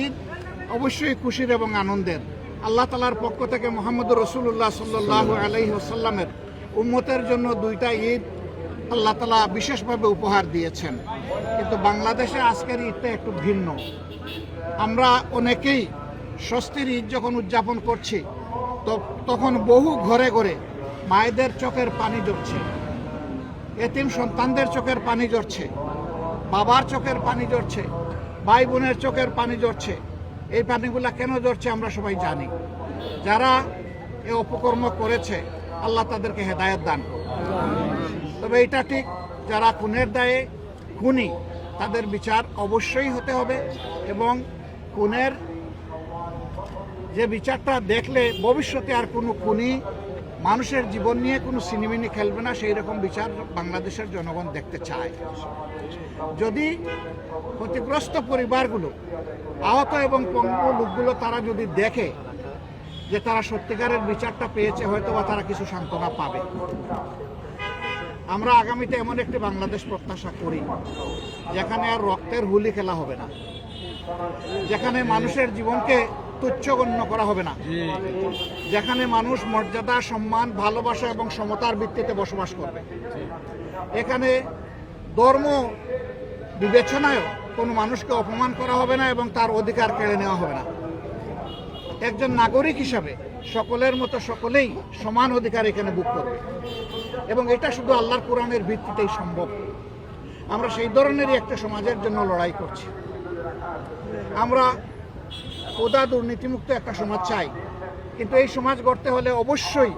ঈদ অবশ্যই খুশির এবং আনন্দের। আল্লাহ তালার পক্ষ থেকে মোহাম্মদ রসুল্লাহ সাল্লাহ আলহি আসাল্লামের উম্মতের জন্য দুইটা ঈদ আল্লাহ তালা বিশেষভাবে উপহার দিয়েছেন। কিন্তু বাংলাদেশে আজকের ঈদটা একটু ভিন্ন। আমরা অনেকেই স্বস্তির ঈদ যখন উদযাপন করছি তখন বহু ঘরে ঘরে মায়েদের চোখের পানি ঝরছে এতিম সন্তানদের চোখের পানি ঝরছে বাবার চোখের পানি ঝরছে ভাই বোনের চোখের পানি ঝরছে এই পানিগুলা কেন ঝরছে আমরা সবাই জানি। যারা এ অপকর্ম করেছে, আল্লাহ তাদেরকে হেদায়ত দান তবে এটা ঠিক, যারা খুনের দায়ে খুনি, তাদের বিচার অবশ্যই হতে হবে এবং খুনের যে বিচারটা দেখলে ভবিষ্যতে আর কোনো খুনি মানুষের জীবন নিয়ে কোনো সিনেমিনি খেলবে না, সেই রকম বিচার বাংলাদেশের জনগণ দেখতে চায়। যদি ক্ষতিগ্রস্ত পরিবারগুলো, আহত এবং পঙ্গু লোকগুলো তারা যদি দেখে যে তারা সত্যিকারের বিচারটা পেয়েছে হয়তো বা তারা কিছু সান্ত্বনা পাবে। আমরা আগামীতে এমন একটি বাংলাদেশ প্রত্যাশা করি, যেখানে আর রক্তের হুলি খেলা হবে না। যেখানে মানুষের জীবনকে তুচ্ছ গণ্য করা হবে না। যেখানে মানুষ মর্যাদা সম্মান ভালোবাসা এবং সমতার ভিত্তিতে বসবাস করবে। এখানে ধর্ম বিবেচনায়ও কোনো মানুষকে অপমান করা হবে না এবং তার অধিকার কেড়ে নেওয়া হবে না। একজন নাগরিক হিসাবে সকলের মতো সকলেই সমান অধিকার এখানে ভোগ করবে। এবং এটা শুধু আল্লাহর কোরআনের ভিত্তিতেই সম্ভব। আমরা সেই ধরনেরই একটা সমাজের জন্য লড়াই করছি। আমরা কোদা দুর্নীতিমুক্ত একটা সমাজ চাই। কিন্তু এই সমাজ গড়তে হলে অবশ্যই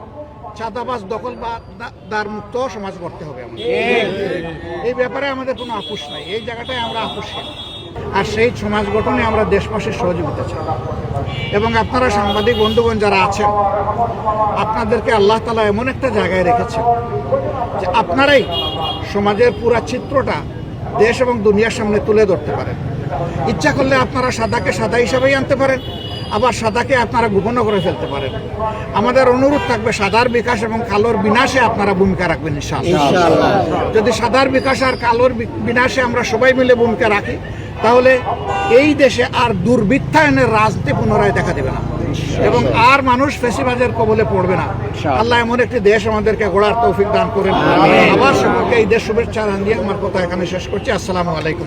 চাঁদাবাজ দখল বা দা- দার মুক্ত সমাজ গড়তে হবে আমাদের। এই ব্যাপারে আমাদের কোনো আপোষ নাই। এই জায়গাটায় আমরা আপোষহীন আর সেই সমাজ গঠনে আমরা দেশবাসীর সহযোগিতা চাই। এবং আপনারা সাংবাদিক বন্ধুগণ যারা আছেন আপনাদেরকে আল্লাহ তালা এমন একটা জায়গায় রেখেছেন যে আপনারাই সমাজের পুরা চিত্রটা দেশ এবং দুনিয়ার সামনে তুলে ধরতে পারেন। ইচ্ছা করলে আপনারা সাদাকে সাদা হিসাবেই আনতে পারেন আবার সাদাকে আপনারা গোপন করে ফেলতে পারেন। আমাদের অনুরোধ থাকবে সাদার বিকাশ এবং কালোর বিনাশে আপনারা ভূমিকা রাখবেন যদি সাদার বিকাশ আর কালোর বিনাশে আমরা সবাই মিলে ভূমিকা রাখি তাহলে এই দেশে আর দুর্বৃত্তায়নের রাজনীতি পুনরায় দেখা দেবে না। এবং আর মানুষ ফেসিবাজের কবলে পড়বে না। আল্লাহ এমন একটি দেশ আমাদেরকে গোড়ার তৌফিক দান করেন। আবার সকলকে এই দেশ শুভেচ্ছা দিয়ে আমার কথা এখানে শেষ করছি। আসসালামু আলাইকুম